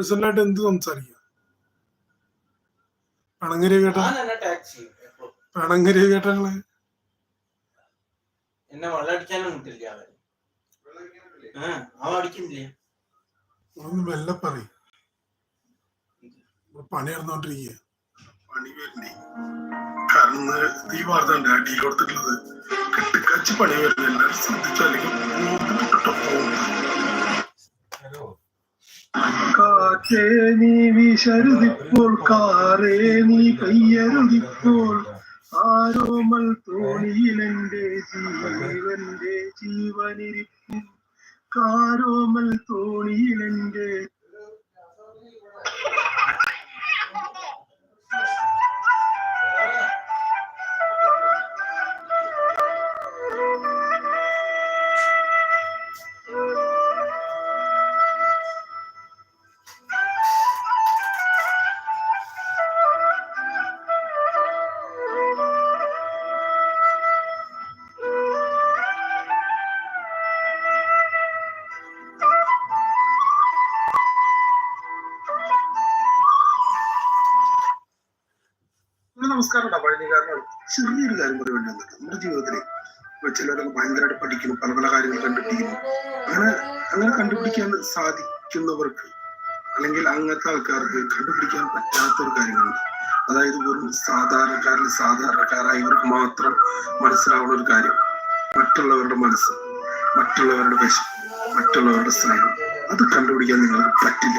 പേഴ്സണലായിട്ട് എന്ത് സംസാരിക്കാം? പണങ്കരി കേട്ട? പണങ്കരി കേട്ടങ്ങൾ എന്നെ വെള്ളടിക്കാനും കിട്ടില്ല അവൻ. ആ അവൻ അടിക്കുന്നില്ല. ഒന്ന് മെല്ലെ പറയും പണി നടന്നോണ്ടിരിക്കുക പണി കാരണം കൊടുത്തിട്ടുള്ളത് കെട്ടിക്കാച്ചി പണി ശ്രദ്ധിച്ചു അല്ലെങ്കിൽ കാറ്റേ നീ വിശരുതിപ്പോൾ കാറേ നീ കയ്യരുതിപ്പോൾ. ആരോമൽ തോണിയിലെന്റെ ജീവന്റെ ജീവനിരിക്കും. കാരോമൽ തോണിയിലെന്റെ നമസ്കാരം കാരണം ചെറിയൊരു കാര്യം പറയാൻ വേണ്ടി വന്നത് നമ്മുടെ ജീവിതത്തിൽ ഇപ്പൊ ചിലരൊക്കെ ഭയങ്കരമായിട്ട് പഠിക്കുന്നു പല പല കാര്യങ്ങൾ കണ്ടുപിടിക്കുന്നു. അങ്ങനെ അങ്ങനെ കണ്ടുപിടിക്കാൻ സാധിക്കുന്നവർക്ക് അല്ലെങ്കിൽ അങ്ങനത്തെ ആൾക്കാർക്ക് കണ്ടുപിടിക്കാൻ പറ്റാത്ത ഒരു കാര്യങ്ങളുണ്ട്. അതായത് വെറും സാധാരണക്കാരിൽ സാധാരണക്കാരായവർക്ക് മാത്രം മനസ്സിലാവുന്ന ഒരു കാര്യം. മറ്റുള്ളവരുടെ മനസ്സ് മറ്റുള്ളവരുടെ വിശ മറ്റുള്ളവരുടെ സ്നേഹം. അത് കണ്ടുപിടിക്കാൻ നിങ്ങൾക്ക് പറ്റില്ല.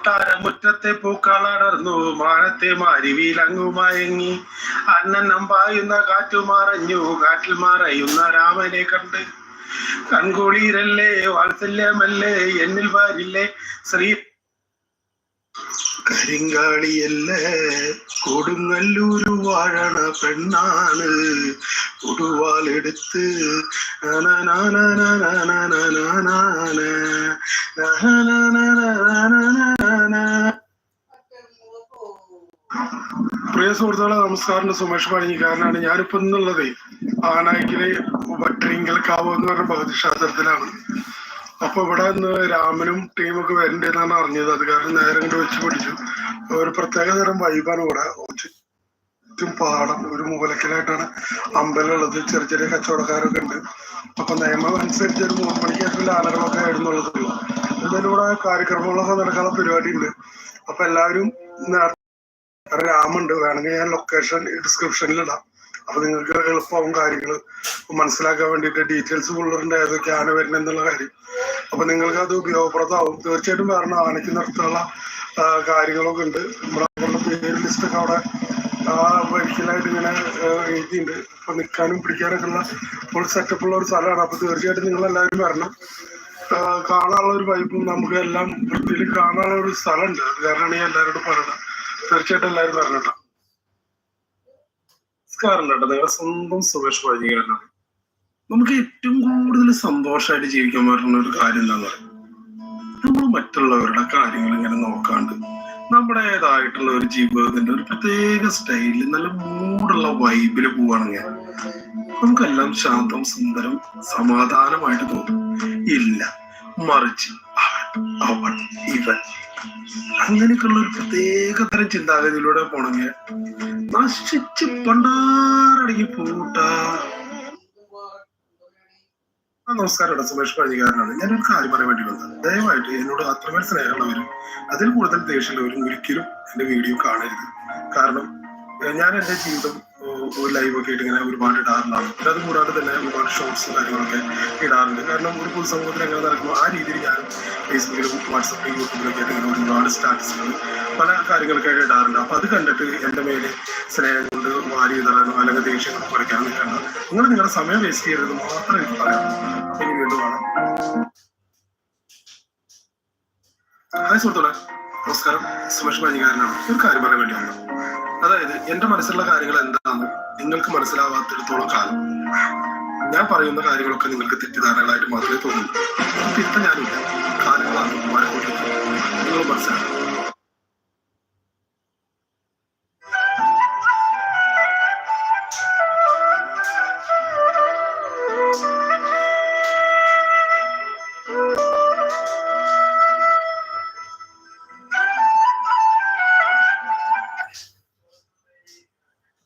കൊട്ടാരമുറ്റത്തെ പൂക്കളടർന്നു മാനത്തെ മാരിവിലങ്ങു മയങ്ങി. അന്നന്നം പായുന്ന കാറ്റു മറഞ്ഞു കാറ്റിൽ മറയുന്ന രാമനെ കണ്ട്. കൺകുളീരല്ലേ വാത്സല്യമല്ലേ എന്നിൽ വാരില്ലേ ശ്രീ കരിങ്കാളിയല്ലേ? കൊടുങ്ങല്ലൂരു വാഴണ പെണ്ണാണ്. കൊടുവാലെടുത്ത് പ്രിയ സുഹൃത്തുക്കളെ നമസ്കാരം സുമേഷ് പഴഞ്ഞിക്കാരനാണ് ഞാനിപ്പോ ഇന്നുള്ളത് ആനായിക്കിലെ വട്ടരിങ്കൽക്കാവ് എന്ന് പറഞ്ഞ ഭൗതികശാസ്ത്രത്തിലാണ്. അപ്പൊ ഇവിടെ നിന്ന് രാമനും ടീമൊക്കെ വരണ്ടെന്നാണ് അറിഞ്ഞത്. അത് കാരണം നേരെ കൊണ്ട് വെച്ച് പിടിച്ചു. ഒരു പ്രത്യേക തരം വൈബാണ് ഇവിടെ. ചുറ്റും പാടം ഒരു മൂലക്കലായിട്ടാണ് അമ്പലം ഉള്ളത് ചെറിയ ചെറിയ കച്ചവടക്കാരൊക്കെ ഉണ്ട്. അപ്പൊ നിയമം അനുസരിച്ച് ഒരു മൂന്ന് മണിക്ക് ഏറ്റവും ആനകളൊക്കെ ആയിരുന്നുള്ളത്. എന്തായാലും ഇവിടെ കാര്യക്രമങ്ങളൊക്കെ നടക്കാനുള്ള പരിപാടി ഉണ്ട് അപ്പൊ എല്ലാവരും രാമുണ്ട്. വേണമെങ്കിൽ ഞാൻ ലൊക്കേഷൻ ഡിസ്ക്രിപ്ഷനിൽ ഇടാം. അപ്പൊ നിങ്ങൾക്ക് എളുപ്പമാവും കാര്യങ്ങൾ മനസ്സിലാക്കാൻ വേണ്ടിയിട്ട് ഡീറ്റെയിൽസ് ഫുള്ളുണ്ട് ഏതൊക്കെയാണ് വരുന്നത് എന്നുള്ള കാര്യം. അപ്പൊ നിങ്ങൾക്ക് അത് ഉപയോഗപ്രദമാവും. തീർച്ചയായിട്ടും വേറെ ആനയ്ക്ക് നിർത്തുള്ള കാര്യങ്ങളൊക്കെ ഉണ്ട്. അവരുടെ പേര് ലിസ്റ്റ് ഒക്കെ അവിടെ ആ വരിക്കലായിട്ട് ഇങ്ങനെ എഴുതിയിട്ടുണ്ട്. അപ്പൊ നിൽക്കാനും പിടിക്കാനൊക്കെ ഉള്ള ഫുൾ സെറ്റപ്പ് ഉള്ള ഒരു സ്ഥലമാണ്. അപ്പൊ തീർച്ചയായിട്ടും നിങ്ങൾ എല്ലാവരും വരണം കാണാനുള്ള ഒരു വൈബും നമുക്ക് എല്ലാം വൃത്തിയിൽ കാണാനുള്ള ഒരു സ്ഥലമുണ്ട്. അത് കാരണമാണ് ഞാൻ എല്ലാവരോടും പറയണം തീർച്ചയായിട്ടും എല്ലാവരും വരണം നമസ്കാരം കേട്ടോ. നിങ്ങളുടെ സ്വന്തം സുരേഷ് വഴികാരനാണ്. നമുക്ക് ഏറ്റവും കൂടുതൽ സന്തോഷമായിട്ട് ജീവിക്കാൻ പറ്റുന്ന ഒരു കാര്യം എന്താന്ന് പറയുന്നത് നമ്മൾ മറ്റുള്ളവരുടെ കാര്യങ്ങൾ ഇങ്ങനെ നോക്കാണ്ട് നമ്മുടേതായിട്ടുള്ള ഒരു ജീവിതത്തിന്റെ ഒരു പ്രത്യേക സ്റ്റൈലിൽ നല്ല മൂടുള്ള വൈബിൽ പോവാണെങ്കിൽ നമുക്കെല്ലാം ശാന്തം സുന്ദരം സമാധാനമായിട്ട് തോന്നും. ഇല്ല. മറിച്ച് അവൻ അവൻ ഇവൻ. അങ്ങനെയൊക്കെയുള്ള ഒരു പ്രത്യേക തരം ചിന്താഗതിയിലൂടെ പോണെങ്കിൽ നശിച്ച് പണ്ടാറടങ്ങി പൂട്ട നമസ്കാരം സുമേഷ് പഴികാരനാണ് ഞാനൊരു കാര്യം പറയാൻ വേണ്ടി വന്നത്. ദയവായിട്ട് എന്നോട് അത്രമേൽ സ്നേഹമുള്ളവരും അതിൽ കൂടുതൽ ദേഷ്യമുള്ളവരും ഒരിക്കലും എന്റെ വീഡിയോ കാണരുത്. കാരണം ഞാൻ എന്റെ ജീവിതം ലൈവ് ഒക്കെ ആയിട്ട് ഇങ്ങനെ ഒരുപാട് ഇടാറുണ്ടാവും. അത് കൂടാതെ തന്നെ ഒരുപാട് ഷോർട്സും കാര്യങ്ങളൊക്കെ ഇടാറുണ്ട്. കാരണം ഒരു പൊതുസമൂഹത്തിൽ എങ്ങനെ നടക്കുമ്പോൾ ആ രീതിയിൽ ഞാനും ഫേസ്ബുക്കിലും വാട്സപ്പിലും യൂട്യൂബിലൊക്കെ ആയിട്ട് ഇങ്ങനെ ഒരുപാട് സ്റ്റാറ്റസുകൾ പല കാര്യങ്ങളൊക്കെ ആയിട്ട് ഇടാറുണ്ട്. അപ്പൊ അത് കണ്ടിട്ട് എന്റെ മേലെ സ്നേഹം കൊണ്ട് വാരി ഇടാനോ അല്ലെങ്കിൽ ദേഷ്യം കുറയ്ക്കാൻ നിൽക്കണ്ട നിങ്ങൾ നിങ്ങളുടെ സമയം വേസ്റ്റ് ചെയ്യരുത് മാത്രം എനിക്ക് പറയാം. അപ്പൊ ഇനി വീണ്ടും കാണാം. ഹായ് സുഹൃത്തുക്കളെ. നമസ്കാരം. സുമേഷ് പഞ്ഞിക്കാരനാണ് ഒരു കാര്യം പറയാൻ വേണ്ടി വന്നു. അതായത് എന്റെ മനസ്സിലുള്ള കാര്യങ്ങൾ എന്താണെന്ന് നിങ്ങൾക്ക് മനസ്സിലാവാത്തിടത്തോളം കാലം. ഞാൻ പറയുന്ന കാര്യങ്ങളൊക്കെ നിങ്ങൾക്ക് തെറ്റിദ്ധാരണകളായിട്ട് മാത്രമേ തോന്നുള്ളൂ. തിരുത്ത ഞാനില്ല. കാലങ്ങളാണ് നിങ്ങൾ മനസ്സിലാക്കണം.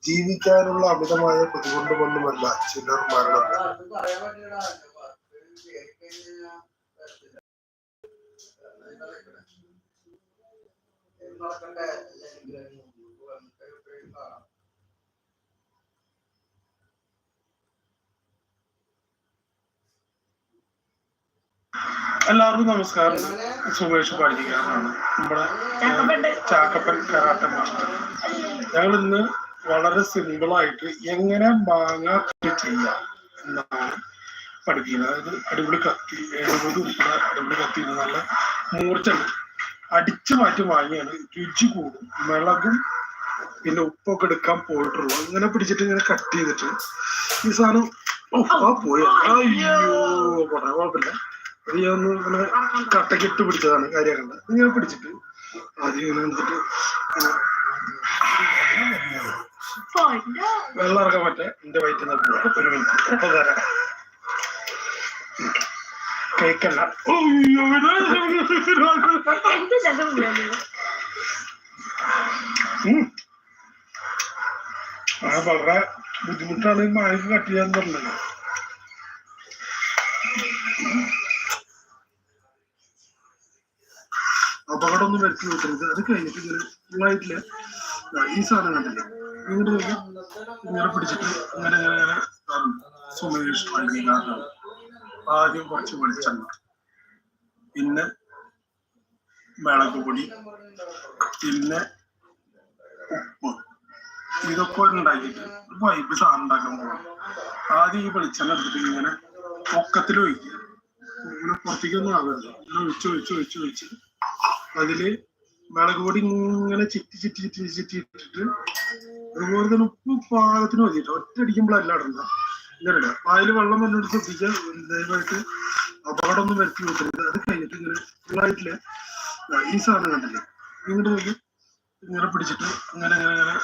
ജീവിക്കാനുള്ള അമിതമായ പ്രതികൊണ്ട് കൊണ്ടുമല്ല ചിലർ മരണം. പറയാൻ പറ്റില്ലടാ. നടക്കണ്ടേ എല്ലാവർക്കും നമസ്കാരം. സുമേഷ് പാടിക്കാരനാണ് നമ്മുടെ ചാക്കപ്പൻ കരാട്ട മാസ്റ്റർ. ഞങ്ങൾ ഇന്ന് വളരെ സിമ്പിൾ ആയിട്ട് എങ്ങനെ മാങ്ങ ചെയ്യാം എന്നാണ് പഠിപ്പിക്കുന്നത്. അതായത് അടിപൊളി കത്തി എഴുപത് ഉൾപ്പെടെ അടിപൊളി കത്തി നല്ല മൂർച്ചുണ്ട് അടിച്ചു മാറ്റി വാങ്ങിയാണ് രുചി കൂടും. മിളകും പിന്നെ ഉപ്പൊക്കെ എടുക്കാൻ പോയിട്ടുള്ളൂ. അങ്ങനെ പിടിച്ചിട്ട് ഇങ്ങനെ കട്ട് ചെയ്തിട്ട് ഈ സാധനം അയ്യോ കുഴപ്പമില്ല. അത് ഒന്ന് ഇങ്ങനെ കട്ടക്കിട്ട് പിടിച്ചതാണ് കാര്യമാക്കണ്ട ഇങ്ങനെ പിടിച്ചിട്ട് ആദ്യം ഇങ്ങനെ ഇങ്ങനെ വെള്ളം ഇറക്കാൻ പറ്റേ? എന്റെ വയറ്റിൽ നിന്ന് ഒരു മിനിറ്റ് തരാം. കേക്കല്ല. ആ വളരെ ബുദ്ധിമുട്ടാണ് ഈ മാങ്ങ കട്ട് ചെയ്യാൻ പറഞ്ഞത്. അപകടം ഒന്നും വരുത്തി നോക്കരുത് അത് കഴിഞ്ഞിട്ട് ഇങ്ങനെ ഫുള്ളായിട്ടില്ല ഈ സാധനം കണ്ടില്ലേ? ഇങ്ങോട്ട് ഇങ്ങനെ പിടിച്ചിട്ട് ഇങ്ങനെ ഇങ്ങനെ ഇങ്ങനെ സുമേഷ് കാരണം ആദ്യം കുറച്ച് വെളിച്ചെണ്ണ. പിന്നെ മിളക് പൊടി പിന്നെ ഉപ്പ്. ഇതൊക്കെ ഉണ്ടാക്കിയിട്ട് വൈബ് സാധനം ഉണ്ടാക്കാൻ പോകണം ആദ്യം ഈ വെളിച്ചെണ്ണ എടുത്തിട്ട് ഇങ്ങനെ പൊക്കത്തിൽ ഒഴിക്കുക. ഇങ്ങനെ പുറത്തേക്കൊന്നും ആകരുത് ഇങ്ങനെ ഒഴിച്ച് ഒഴിച്ച് ഒഴിച്ച് ഒഴിച്ച്. അതിൽ മിളക് പൊടി ഇങ്ങനെ ചിറ്റി ചിറ്റി ചിറ്റി ചിറ്റി ഇട്ടിട്ട് അതുപോലെ തന്നെ ഉപ്പ് പാകത്തിന് മതിയിട്ട് ഒറ്റയടിക്കുമ്പോഴല്ല ഇടണ്ട. ഇങ്ങനെ വായിൽ വെള്ളം വന്നിട്ട് ശ്രദ്ധിക്കുക ദയവായിട്ട് അപകടമൊന്നും വരുത്തി വെക്കരുത് അത് കഴിഞ്ഞിട്ട് ഇങ്ങനെ ഫുള്ളായിട്ടില്ല ഈ സാധനം കണ്ടില്ലേ? ഇങ്ങോട്ട് ഇങ്ങനെ പിടിച്ചിട്ട് അങ്ങനെ അങ്ങനെ ഇങ്ങനെ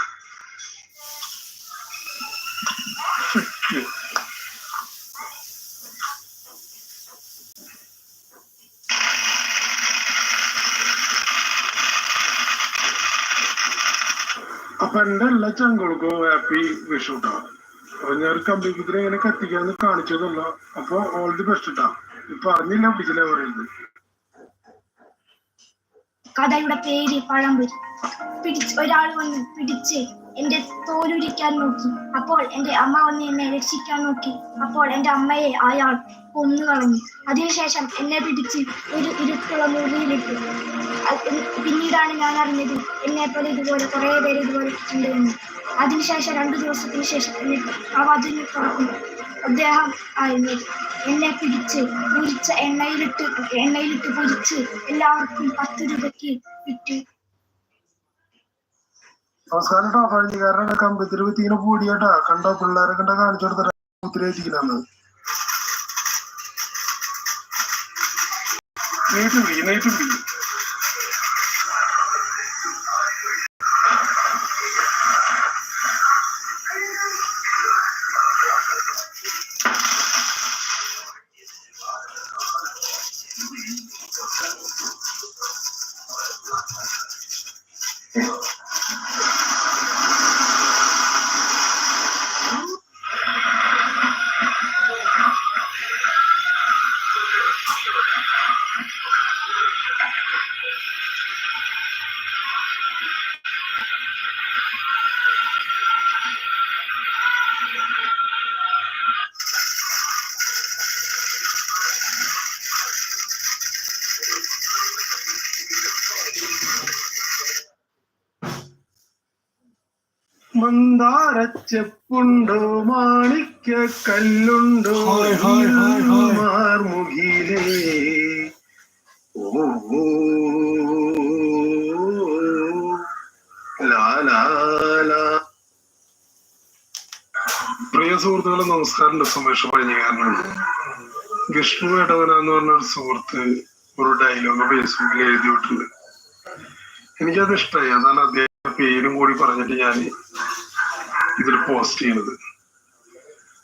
അപ്പൊ എന്റെ എല്ലാ ചങ്കുകൾക്കും ഹാപ്പി വിഷു കേട്ടോ അപ്പൊ ഞാൻ ഒരു കമ്പ്യൂട്ടർ ഇങ്ങനെ കത്തിക്കാന്ന് കാണിച്ചതല്ല. അപ്പൊ ഓൾ ദി ബെസ്റ്റ് കേട്ടോ ഇപ്പൊ അറിഞ്ഞില്ല ഓഫീസിലെ പറയുന്നത്. കഥയുടെ പേര് പഴംപൊരി. പിടിച്ച് ഒരാൾ വന്ന് പിടിച്ച് എന്റെ തോലുരിക്കാൻ നോക്കി. അപ്പോൾ എന്റെ അമ്മ വന്ന് എന്നെ രക്ഷിക്കാൻ നോക്കി. അപ്പോൾ എന്റെ അമ്മയെ അയാൾ കൊന്നു കളഞ്ഞു. അതിനുശേഷം എന്നെ പിടിച്ച് ഒരു ഇരുട്ടുള്ള മുറിയിലിട്ടു. പിന്നീടാണ് ഞാൻ അറിഞ്ഞത് എന്നെ പോലെ ഇതുപോലെ കുറെ പേര് ഇതുപോലെ ഉണ്ട് എന്ന് അതിനുശേഷം രണ്ടു ദിവസത്തിന് ശേഷം എന്നെ ആ വധുവിന് തുറക്കുന്നു അദ്ദേഹം ആയിരുന്നു എന്നെ പിടിച്ച് പൊരിച്ച എണ്ണയിലിട്ട് എണ്ണയിലിട്ട് പൊരിച്ച് എല്ലാവർക്കും പത്ത് രൂപയ്ക്ക് വിറ്റ് നമസ്കാരം കേട്ടോ പഴഞ്ഞുകാരനൊക്കെ കമ്പത്തിൽ തീനെ പൂടിയാട്ടാ കണ്ടോ പിള്ളേരെ കണ്ട കാണിച്ചു കൊടുത്തിട്ടാ ഒത്തിരി വെച്ചിരിക്കുന്നു നേരിട്ട് പിടിക്കും മാണിക്ക കല്ലുണ്ടോ. മാർമുഖിലേ ഓ. പ്രിയ സുഹൃത്തുക്കളെ നമസ്കാരം. സുമേഷ് പഴഞ്ഞകാരനാണ് വിഷ്ണു ഏട്ടവന എന്ന് പറഞ്ഞ ഒരു സുഹൃത്ത് ഒരു ഡയലോഗ് ഫേസ്ബുക്കിൽ എഴുതിയിട്ടുണ്ട്. എനിക്കത് ഇഷ്ടമായി അതാണ് അദ്ദേഹം പേരും കൂടി പറഞ്ഞിട്ട് ഞാൻ ഇതിൽ പോസ്റ്റ് ചെയ്യുന്നത്.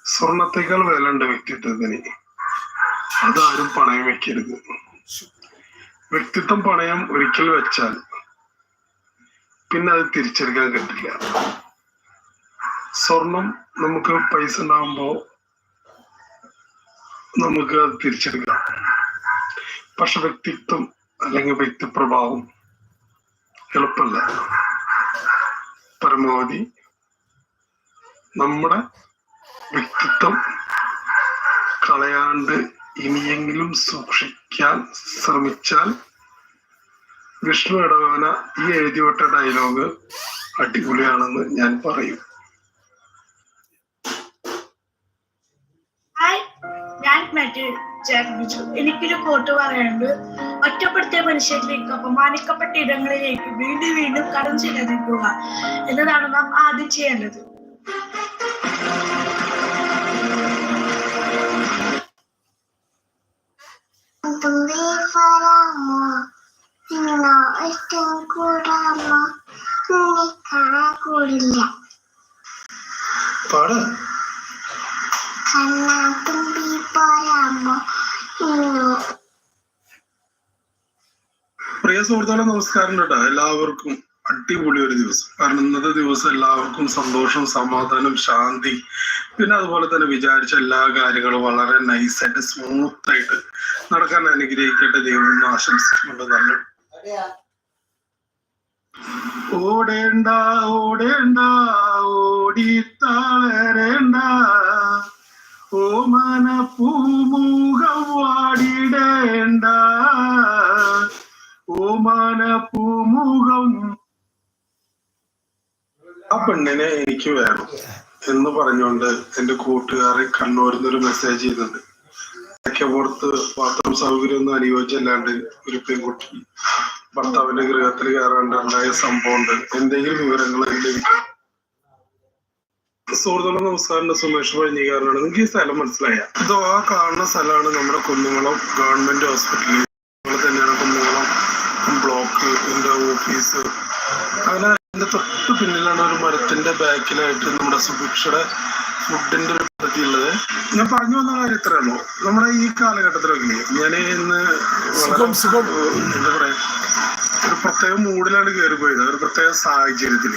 സ്വർണത്തെക്കാൾ വില ഉണ്ട് വ്യക്തിത്വത്തിന്. അതാരും പണയം വെക്കരുത്. വ്യക്തിത്വം പണയം ഒരിക്കൽ വെച്ചാൽ പിന്നെ അത് തിരിച്ചെടുക്കാൻ കിട്ടില്ല സ്വർണം നമുക്ക് പൈസ ഉണ്ടാകുമ്പോ നമുക്ക് അത് തിരിച്ചെടുക്കാം. പക്ഷെ വ്യക്തിത്വം അല്ലെങ്കിൽ വ്യക്തിപ്രഭാവം എളുപ്പമല്ല. പരമാവധി നമ്മുടെ വ്യക്തിത്വം കളയാണ്ട് ഇനിയെങ്കിലും സൂക്ഷിക്കാൻ ശ്രമിച്ചാൽ വിഷ്ണു ഇടവന ഈ എഴുതിവിട്ട ഡയലോഗ് അടിപൊളിയാണെന്ന് ഞാൻ പറയും. ഞാൻ എനിക്കൊരു കോട്ട് പറയാനുണ്ട്. ഒറ്റപ്പെടുത്തിയ മനുഷ്യരിലേക്ക് അപമാനിക്കപ്പെട്ട ഇടങ്ങളിലേക്ക് വീണ്ടും വീണ്ടും കടം ചെയ്യാതിരിക്കുക എന്നതാണ് നാം ആദ്യം ചെയ്യേണ്ടത്. ഇഷ്ടം കൂടാമോ നീ കാണാൻ കൂടില്ല പാട്. കണ്ണാ തുമ്പി പറയാമോ നിന്നോ പ്രിയ സുഹൃത്തുക്കളെ നമസ്കാരം കേട്ടോ. എല്ലാവർക്കും അടിപൊളി ഒരു ദിവസം. കാരണം ഇന്നത്തെ ദിവസം എല്ലാവർക്കും സന്തോഷം സമാധാനം ശാന്തി. പിന്നെ അതുപോലെ തന്നെ വിചാരിച്ച എല്ലാ കാര്യങ്ങളും വളരെ നൈസായിട്ട് സ്മൂത്ത് ആയിട്ട് നടക്കാൻ അനുഗ്രഹിക്കട്ടെ. ദൈവം ആശംസിച്ചുകൊണ്ട് നല്ല ഓടേണ്ട ഓടേണ്ട ഓടി ഓ മനപ്പൂമൂഖം പൂമുഖം വാടിടേണ്ട. മന പൂമുഖം ആ പെണ്ണിനെ എനിക്ക് വേണം എന്ന് പറഞ്ഞുകൊണ്ട് എന്റെ കൂട്ടുകാരെ കണ്ണൂരിൽ നിന്ന് ഒരു മെസ്സേജ് ചെയ്യുന്നുണ്ട് ഒക്കെ പുറത്ത് ബാത്റൂം സൗകര്യം ഒന്നും അനുയോജ്യമല്ലാണ്ട് ഒരു പെൺകുട്ടി ഭർത്താവിന്റെ ഗൃഹത്തിൽ കയറാണ്ട് ഉണ്ടായ സംഭവമുണ്ട്. എന്തെങ്കിലും വിവരങ്ങൾ സുഹൃത്തുക്കളെ നമസ്കാരം. സുമേഷ് പഴഞ്ഞിക്കാരനാണ് നിങ്ങൾക്ക് ഈ സ്ഥലം മനസ്സിലായ. അതോ ആ കാണുന്ന സ്ഥലമാണ് നമ്മുടെ കുന്നുകുളം ഗവൺമെന്റ് ഹോസ്പിറ്റലിൽ. അതുപോലെ തന്നെയാണ് കുന്നുകുളം ബ്ലോക്ക് ഓഫീസ്. അങ്ങനെ അതിന്റെ തൊട്ട് പിന്നിലാണ് ഒരു മരത്തിന്റെ ബാക്കിലായിട്ട് നമ്മുടെ സുഭിക്ഷയുടെ ഫുഡിന്റെ ഒരു പദ്ധതി ഉള്ളത് ഞാൻ പറഞ്ഞു വന്ന കാര്യം ഇത്രേ ഉള്ളൂ. നമ്മുടെ ഈ കാലഘട്ടത്തിലൊക്കെ ഞാൻ ഇന്ന് സുഖം സുഖം. എന്താ പറയാ ഒരു പ്രത്യേക മൂഡിലാണ് കയറി പോയത്. ഒരു പ്രത്യേക സാഹചര്യത്തിൽ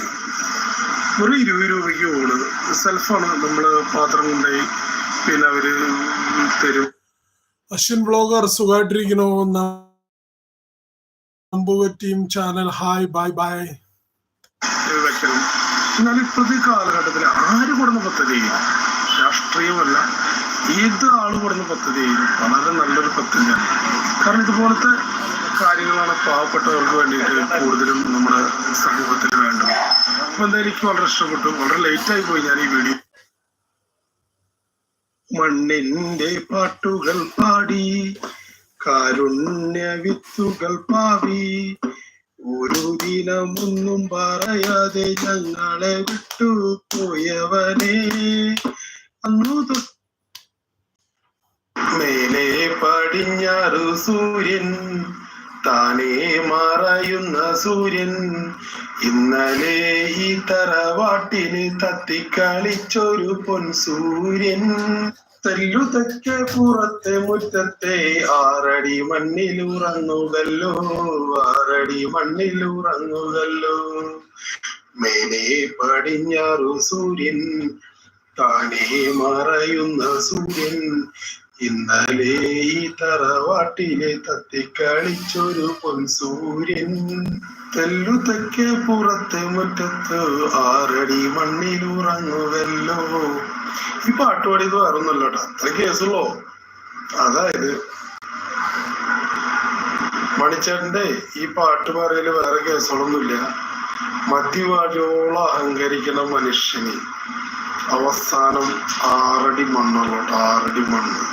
ഒരു ഇരുപത് രൂപയ്ക്ക് ഊണ് സെൽഫാണ് നമ്മൾ പാത്രം കൊണ്ടുപോയി പിന്നെ അവർ തരും. Ashwin blogger സുഖമായിട്ടിരിക്കണോ team channel hi bye bye വെക്കലും എന്നാൽ ഇപ്പോഴത്തെ കാലഘട്ടത്തിൽ ആര് കൊടുന്ന പദ്ധതി? രാഷ്ട്രീയമല്ല. ഏത് ആൾ കൊടുന്ന പദ്ധതി? വളരെ നല്ലൊരു പദ്ധതിയാണ് കാരണം ഇതുപോലത്തെ കാര്യങ്ങളാണ് പാവപ്പെട്ടവർക്ക് വേണ്ടിയിട്ട് കൂടുതലും നമ്മുടെ സമൂഹത്തിൽ വേണ്ടത്. അപ്പൊ എന്തായാലും എനിക്ക് വളരെ ഇഷ്ടപ്പെട്ടു. വളരെ ലേറ്റ് ആയി പോയി ഞാൻ ഈ വീഡിയോ. മണ്ണിന്റെ പാട്ടുകൾ പാടി കാരുണ്യ വിത്തുകൾ പാവി ഒരു ദിനമൊന്നും പറയാതെ ഞങ്ങളെ വിട്ടു പോയവനെ. അന്നു മേലെ പടിഞ്ഞാറു സൂര്യൻ താനേ മറയുന്ന സൂര്യൻ. ഇന്നലെ ഈ തറവാട്ടിന് തത്തിക്കളിച്ചൊരു പൊൻസൂര്യൻ തെല്ലുതൊക്കെ പുറത്തെ മുറ്റത്തെ ആറടി മണ്ണിലുറങ്ങുകല്ലോ ആറടി മണ്ണിലുറങ്ങുകല്ലോ. മേലെ പടിഞ്ഞാറു സൂര്യൻ താനേ മറയുന്ന സൂര്യൻ ഇന്നലെ ഈ തറവാട്ടിലെ തത്തിക്കളിച്ചൊരു പൊൻസൂര്യൻ. തെല്ലുതൊക്കെ പുറത്തെ മുറ്റത്ത് ആറടി മണ്ണിൽ ഉറങ്ങുവല്ലോ ഈ പാട്ട് പാടിയത് വേറൊന്നല്ല കേട്ടോ. അത്ര കേസുള്ളോ. അതായത് മണിച്ചേട്ടന്റെ ഈ പാട്ട് പറയൽ വേറെ കേസുകളൊന്നുമില്ല. മദ്യപാടിയോളം അഹങ്കരിക്കുന്ന മനുഷ്യന് അവസാനം ആറടി മണ്ണുള്ളൂ കേട്ടോ. ആറടി മണ്ണ്.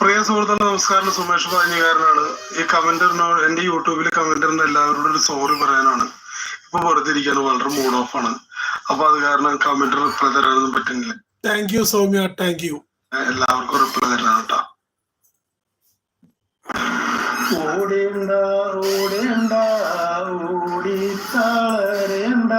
പ്രിയ സുഹൃത്തുക്കളെ നമസ്കാരം. സുമേഷ് പാഞ്ഞുകാരനാണ് ഈ കമന്ററിനോട് എന്റെ യൂട്യൂബിൽ കമന്ററിന് എല്ലാവരോടും ഒരു സോറി പറയാനാണ്. ഇപ്പൊ വെറുതെ ഇരിക്കാണ്. വളരെ മൂഡ് ഓഫ് ആണ്. അപ്പൊ അത് കാരണം കമന്റ് റിപ്ലൈ തരാനൊന്നും പറ്റുന്നില്ല. Thank you Soumya. Thank you എല്ലാവർക്കും റിപ്ലൈ തരാൻ കേട്ടോ ഓടേണ്ട ഓടേണ്ട ഓടി തളരേണ്ട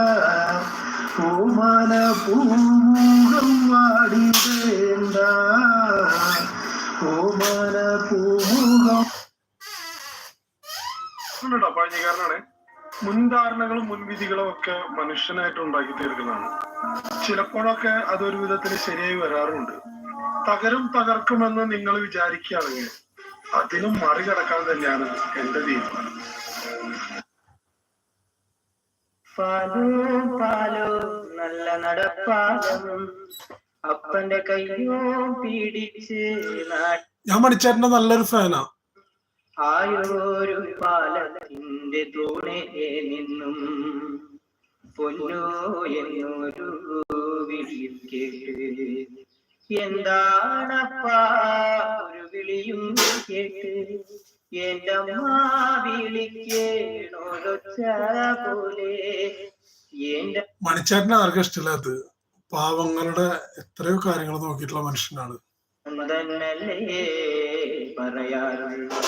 മുൻധാരണകളും മുൻവിധികളും ഒക്കെ മനുഷ്യനായിട്ട് ഉണ്ടാക്കി തീർക്കുന്നതാണ്. ചിലപ്പോഴൊക്കെ അതൊരു വിധത്തിൽ ശരിയായി വരാറുണ്ട്. തകരും തകർക്കുമെന്ന് നിങ്ങൾ വിചാരിക്കുകയാണെങ്കിൽ അതിനും മറികടക്കാൻ തന്നെയാണ് എന്റെ തീരുമാനം പാലോ പാലോ നല്ല നടപ്പാലം. അപ്പന്റെ കയ്യോ പിടിച്ച് ഞാൻ മണിച്ചേട്ടന്റെ നല്ലൊരു ഫാനാ ആയോരു പാലത്തിന്റെ തോണേ നിന്നും പൊന്നോ എന്നൊരു വിളിയും കേട്ട്. എന്താണപ്പാ ഒരു വിളിയും കേട്ട്? എന്റെ അമ്മ വിളിക്കേണോലൊച്ച പോലെ എന്റെ മണിച്ചേട്ടനെ ആർക്കും ഇഷ്ടമില്ലാത്തത് പാവങ്ങളുടെ എത്രയോ കാര്യങ്ങൾ നോക്കിയിട്ടുള്ള മനുഷ്യനാണ്. തന്നല്ലേ പറയാറുള്ളൂ.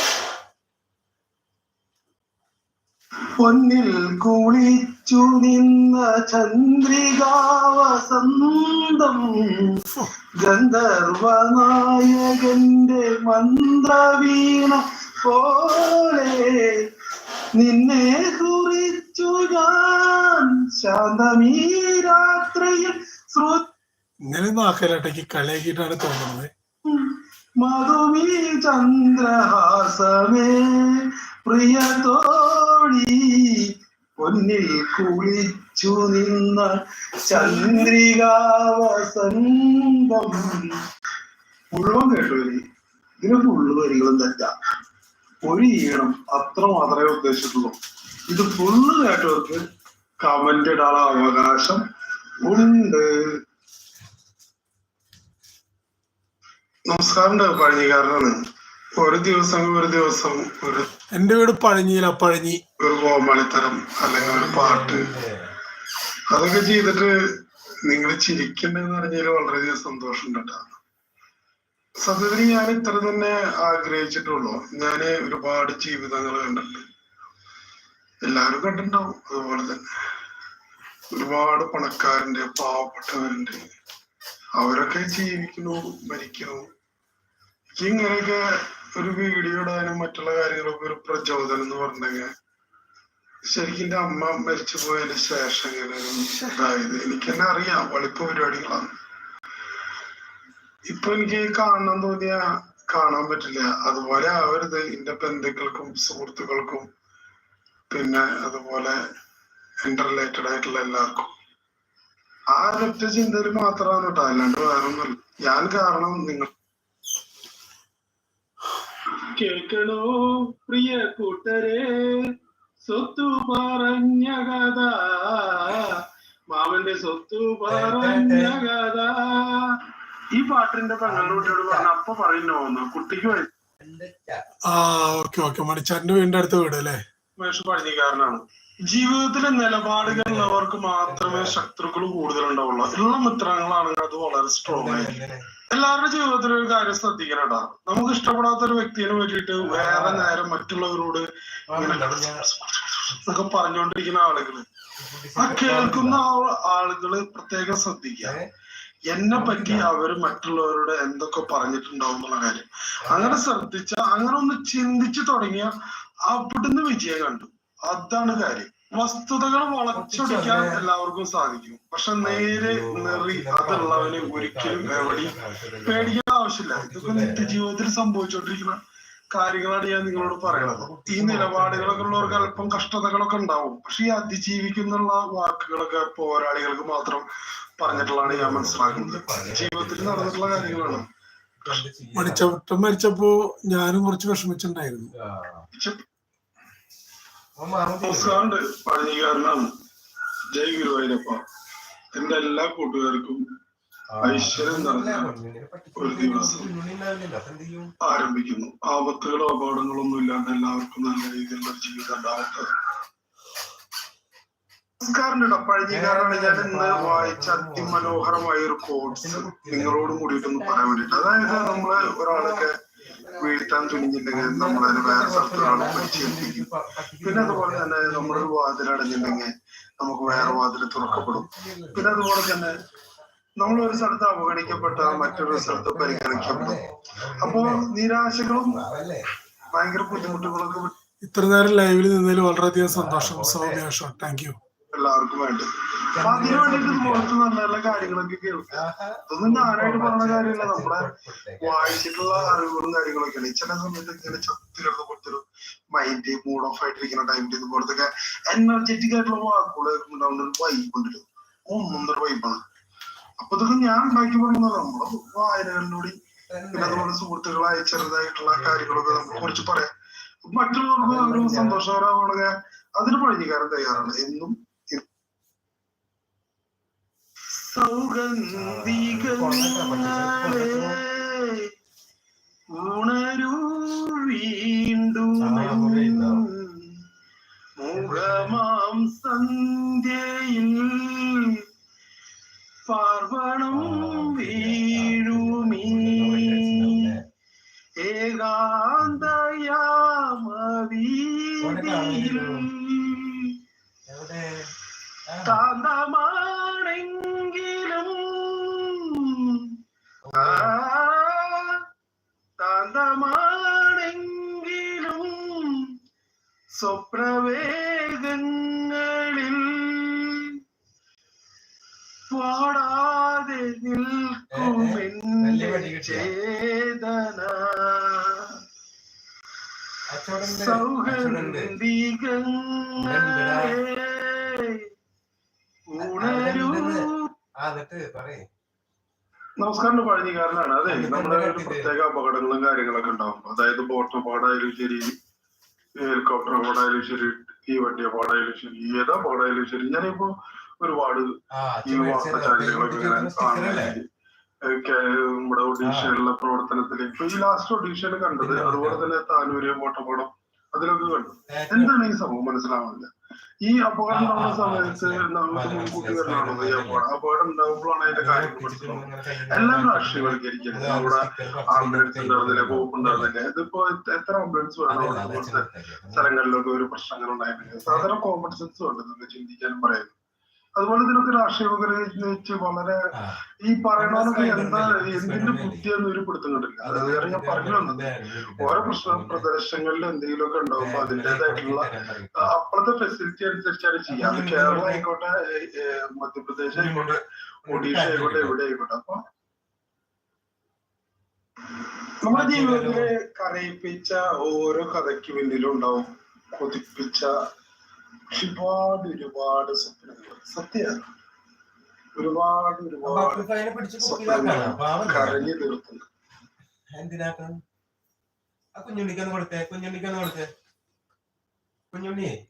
പൊന്നിൽ കുളിച്ചു നിന്ന ചന്ദ്രികാവസന്തം. ഗന്ധർവനായകന്റെ മന്ത്രവീണ പോലെ നിന്നെ കുറിച്ചു ഞാൻ ശാന്തമീ രാത്രിയിൽ ശ്രുതി നാക്കലാട്ടേക്ക് കളിയാക്കിയിട്ടാണ് തോന്നുന്നത്. മധുമീ ചന്ദ്രഹാസമേ പൊന്നിൽ കുളിച്ചു നിന്ന ചന്ദ്രികാവസന്തം. മുഴുവൻ കേട്ടു വരി ഇതിന് ഫുള്ള് വരികളും തെറ്റ. ഒരു ഈണം അത്ര മാത്രമേ ഉദ്ദേശിച്ചിട്ടുള്ളൂ. ഇത് ഫുള്ള് കേട്ടവർക്ക് കമന്റ് ഇടാനുള്ള അവകാശം ഉണ്ട്. നമസ്കാരം പഴഞ്ഞിക്കാരനാണ് ഒരു ദിവസം ഒരു ദിവസം ഒരു എന്റെ വീട് പഴഞ്ഞിയില പഴഞ്ഞി. ഒരു കോമാളിത്തരം അല്ലെങ്കിൽ ഒരു പാട്ട്. അതൊക്കെ ചെയ്തിട്ട് നിങ്ങൾ ചിരിക്കണ്ടെന്ന് പറഞ്ഞതിൽ വളരെയധികം സന്തോഷമുണ്ട് കേട്ടോ. സത്യത്തിൽ ഞാൻ ഇത്ര തന്നെ ആഗ്രഹിച്ചിട്ടുള്ളൂ. ഞാൻ ഒരുപാട് ജീവിതങ്ങൾ കണ്ടിട്ടുണ്ട്. എല്ലാവരും കണ്ടിട്ടുണ്ടാവും അതുപോലെ തന്നെ. ഒരുപാട് പണക്കാരുണ്ട് പാവപ്പെട്ടവരുണ്ട്. അവരൊക്കെ ജീവിക്കണു മരിക്കണു ഇങ്ങനെയൊക്കെ ഒരു വീഡിയോ ഇടാനും മറ്റുള്ള കാര്യങ്ങളൊക്കെ ഒരു പ്രചോദനം എന്ന് പറഞ്ഞെങ്കിൽ ശരിക്കും എന്റെ അമ്മ മരിച്ചു പോയതിന് ശേഷം ഇങ്ങനെ ഒരു ഇതായത്. എനിക്ക് തന്നെ അറിയാം വളിപ്പ് പരിപാടികളാണ്. ഇപ്പൊ എനിക്ക് കാണാൻ തോന്നിയ കാണാൻ പറ്റില്ല. അതുപോലെ ആവരുത്. എന്റെ ബന്ധുക്കൾക്കും സുഹൃത്തുക്കൾക്കും പിന്നെ അതുപോലെ എന്റെ റിലേറ്റഡ് ആയിട്ടുള്ള എല്ലാവർക്കും. ആ ഒരൊറ്റ ചിന്തയിൽ മാത്രമാണ് കേട്ടോ. അല്ലാണ്ട് വേറൊന്നുമില്ല. ഞാൻ കാരണം നിങ്ങൾ കേൾക്കണോ പ്രിയ കൂട്ടരെ? സ്വത്തു പറഞ്ഞ കഥ. മാമന്റെ സ്വത്തു പറഞ്ഞ കഥ. ഈ പാട്ടിന്റെ പെങ്ങളോട്ടോട് പറഞ്ഞ അപ്പൊ പറയുന്നോന്ന് കുട്ടിക്ക് ആ ഓക്കെ ഓക്കെ. മണിച്ചാറിന്റെ വീടിന്റെ അടുത്ത വീട് അല്ലേ? മേഷ് പഴഞ്ഞിക്കാരനാണ്. ജീവിതത്തിലെ നിലപാടുകൾ അവർക്ക് മാത്രമേ ശത്രുക്കൾ കൂടുതൽ ഉണ്ടാവുള്ളൂ ഉള്ള മിത്രങ്ങളാണെങ്കിൽ അത് വളരെ സ്ട്രോങ് ആയിരിക്കും എല്ലാവരുടെ ജീവിതത്തിൽ ഒരു കാര്യം ശ്രദ്ധിക്കണം നമുക്ക് ഇഷ്ടപ്പെടാത്ത ഒരു വ്യക്തിനെ പറ്റിയിട്ട് വേറെ നേരം മറ്റുള്ളവരോട് എന്നൊക്കെ പറഞ്ഞുകൊണ്ടിരിക്കുന്ന ആളുകൾ. ആ കേൾക്കുന്ന ആളുകൾ പ്രത്യേകം ശ്രദ്ധിക്കുക എന്നെ പറ്റി അവർ മറ്റുള്ളവരോട് എന്തൊക്കെ പറഞ്ഞിട്ടുണ്ടാവും എന്നുള്ള കാര്യം. അങ്ങനെ ശ്രദ്ധിച്ച അങ്ങനെ ഒന്ന് ചിന്തിച്ചു തുടങ്ങിയ അവിടുന്ന് വിജയം കണ്ടു. അതാണ് കാര്യം. വസ്തുതകൾ വളച്ചൊടിക്കാൻ എല്ലാവർക്കും സാധിക്കും. പക്ഷെ നേരെ നെറി അതുള്ളവന് ഒരിക്കലും എവിടെയും പേടിക്കേണ്ട ആവശ്യമില്ല. ഇതൊക്കെ നിത്യജീവിതത്തിൽ സംഭവിച്ചുകൊണ്ടിരിക്കുന്ന കാര്യങ്ങളാണ് ഞാൻ നിങ്ങളോട് പറയണത്. ഈ നിലപാടുകളൊക്കെ ഉള്ളവർക്ക് അല്പം കഷ്ടതകളൊക്കെ ഉണ്ടാവും. പക്ഷെ ഈ അതിജീവിക്കുന്നുള്ള വാക്കുകളൊക്കെ പോരാളികൾക്ക് മാത്രം പറഞ്ഞിട്ടുള്ളതാണ് ഞാൻ മനസ്സിലാക്കുന്നത്. ജീവിതത്തിൽ നടന്നിട്ടുള്ള കാര്യങ്ങളാണ്. മണിച്ചവട്ടം മരിച്ചപ്പോ ഞാനും കുറച്ച് വിഷമിച്ചിട്ടുണ്ടായിരുന്നു. നമസ്കാരമുണ്ട് പഴനികാരനാണ് ജയ് ഗുരുവായൂരപ്പ. എന്റെ എല്ലാ കൂട്ടുകാർക്കും ഐശ്വര്യം നിറഞ്ഞ ഒരു ദിവസം ആരംഭിക്കുന്നു. ആപത്തുകളോ അപകടങ്ങളോ ഒന്നും ഇല്ലാണ്ട് എല്ലാവർക്കും നല്ല രീതിയിലുള്ള ജീവിതം ഉണ്ടാവട്ടെ നമസ്കാരം പഴഞ്ഞിക്കാരാണ് ഞാൻ ഇന്ന് വായിച്ച അതിമനോഹരമായ ഒരു കോഴ്സ് നിങ്ങളോട് കൂടിയിട്ടൊന്ന് പറയാൻ വേണ്ടിട്ട് അതായത് നമ്മൾ ഒരാളൊക്കെ വീഴ്ത്താൻ തുനിഞ്ഞില്ലെങ്കിൽ നമ്മളതിന് വേറെ സ്ഥലത്ത് ഒരാളെ പരിചയിപ്പിക്കും പിന്നെ അതുപോലെ തന്നെ നമ്മളൊരു വാതിൽ അടഞ്ഞില്ലെങ്കിൽ നമുക്ക് വേറെ വാതിൽ തുറക്കപ്പെടും. പിന്നെ അതുപോലെ തന്നെ നമ്മൾ ഒരു സ്ഥലത്ത് അവഗണിക്കപ്പെട്ട മറ്റൊരു സ്ഥലത്ത് പരിഗണിക്കപ്പെടും. അപ്പോ നിരാശകളും ഭയങ്കര ബുദ്ധിമുട്ടുകളൊക്കെ ഇത്ര നേരം ലൈവിൽ നിന്നതിൽ വളരെയധികം സന്തോഷം. സൗമ്യ ഷോ താങ്ക് യു എല്ലാവർക്കും വേണ്ടത് അപ്പൊ അതിനു വേണ്ടിട്ട് പുറത്ത് നല്ല നല്ല കാര്യങ്ങളൊക്കെ കേൾക്കാം. ഇതൊന്നും ഞാനായിട്ട് പറഞ്ഞ കാര്യമില്ല. നമ്മുടെ വായിച്ചിട്ടുള്ള അറിവുകളും കാര്യങ്ങളൊക്കെയാണ്. ഈ ചില സമയത്ത് ഇങ്ങനെ ചത്തിരുന്ന പോലത്തെ മൈൻഡ് മൂഡ് ഓഫ് ആയിട്ടിരിക്കുന്ന ടൈമിൽ ഇതുപോലത്തെ എനർജറ്റിക് ആയിട്ടുള്ള വാക്കുകൾ കേൾക്കുമ്പോൾ ഒരു വൈബ് ഉണ്ട് ഒന്നൊന്നര വൈബാണ് അപ്പൊ ഇതൊക്കെ ഞാൻ ഉണ്ടാക്കി പറഞ്ഞത്. നമ്മുടെ വായനകളിലൂടെ പിന്നെ അതുപോലെ സുഹൃത്തുക്കളായ ചെറുതായിട്ടുള്ള കാര്യങ്ങളൊക്കെ നമുക്ക് കുറിച്ച് പറയാം. മറ്റുള്ളവർക്ക് ഒരു സന്തോഷകരമാണെങ്കിൽ അതിന് പഴിഞ്ഞിക്കാരൻ തയ്യാറാണ്. എന്നും സൗഗന്ധികളെ ഉണരൂ വീണ്ടും മുഖമാം സന്ധ്യയിൽ പാർവണം വീഴുമീ ഏകാന്തയാമവീതിയിൽ നമസ്കാരം പഴഞ്ഞിക്കാരനാണ് അതെ നമ്മുടെ പ്രത്യേക അപകടങ്ങളും കാര്യങ്ങളൊക്കെ ഉണ്ടാവും. അതായത് ബോട്ട് അപകടമായാലും ശരി ഹെലികോപ്റ്റർ അപകടമായാലും ശരി ഈ വണ്ടി അപകടമായാലും ശരി ഏതാ അപകടമായാലും ശരി. ഞാനിപ്പോ ഒരുപാട് ഈ വാർത്താ ചാനലുകളൊക്കെ നമ്മുടെ ഒഡീഷയിലുള്ള പ്രവർത്തനത്തിലേക്ക് ഇപ്പൊ ഈ ലാസ്റ്റ് ഒഡീഷയിൽ കണ്ടത് അതുപോലെ തന്നെ താനൂര് മോട്ടപ്പടം അതിലൊക്കെ കണ്ടു. എന്താണ് ഈ സംഭവം? മനസ്സിലാവുന്നില്ല. ഈ അപകടം ഉണ്ടാവുന്ന സമയത്ത് നമുക്ക് മുൻകൂട്ടി വരണമാണോ? ഈ അപകടം അപകടം ഉണ്ടാകുമ്പോഴാണ് അതിന്റെ കാര്യങ്ങൾ പഠിക്കുന്നത് എല്ലാം രാഷ്ട്രീയവൽക്കരിക്കരുത് അവിടെ ആംബുലൻസ് ഉണ്ടാവുന്നില്ല കോപ്പ് ഉണ്ടാവുന്നില്ല ഇതിപ്പോ എത്ര- ആംബുലൻസ് വേണം? സ്ഥലങ്ങളിലൊക്കെ ഒരു പ്രശ്നങ്ങൾ ഉണ്ടായിട്ടുണ്ട് സാധാരണ കോമൺ സെൻസ് വേണ്ടത് ചിന്തിക്കാനും പറയുന്നു അതുപോലെ ഇതിനൊക്കെ രാഷ്ട്രീയവൽക്കരിച്ച് വളരെ ഈ പറയണതൊക്കെ എന്താ എന്തിന്റെ ബുദ്ധിയെന്ന് ഒരു പിടുത്തം കണ്ടില്ല അത് വേറെ ഞാൻ പറഞ്ഞു വന്നത് ഓരോ പ്രശ്ന പ്രദർശനങ്ങളിൽ എന്തെങ്കിലുമൊക്കെ ഉണ്ടാവുമ്പോ അതിന്റെതായിട്ടുള്ള അപ്പോഴത്തെ ഫെസിലിറ്റി അനുസരിച്ചാണ് ചെയ്യുക അത് കേരളം ആയിക്കോട്ടെ മധ്യപ്രദേശ് ആയിക്കോട്ടെ ഒഡീഷ ആയിക്കോട്ടെ. എവിടെ ആയിക്കോട്ടെ. അപ്പൊ നമ്മുടെ ജീവിതത്തിൽ കരയിപ്പിച്ച ഓരോ കഥയ്ക്ക് പിന്നിലും ഉണ്ടാവും. കൊതിപ്പിച്ച ഒരുപാട് ഒരുപാട് സ്വപ്നങ്ങൾ. സത്യമാണ്. ഒരുപാട് ഒരുപാട് കരഞ്ഞു തീർക്കുന്നു. എന്തിനാക്കണം ആ കുഞ്ഞുണ്ണിക്കൊന്ന് കൊടുത്തേ കുഞ്ഞുണ്ണിക്കൊന്ന് കൊടുത്തേ. കുഞ്ഞുണ്ണിയെ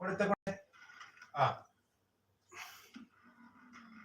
കൊടുത്ത ആ.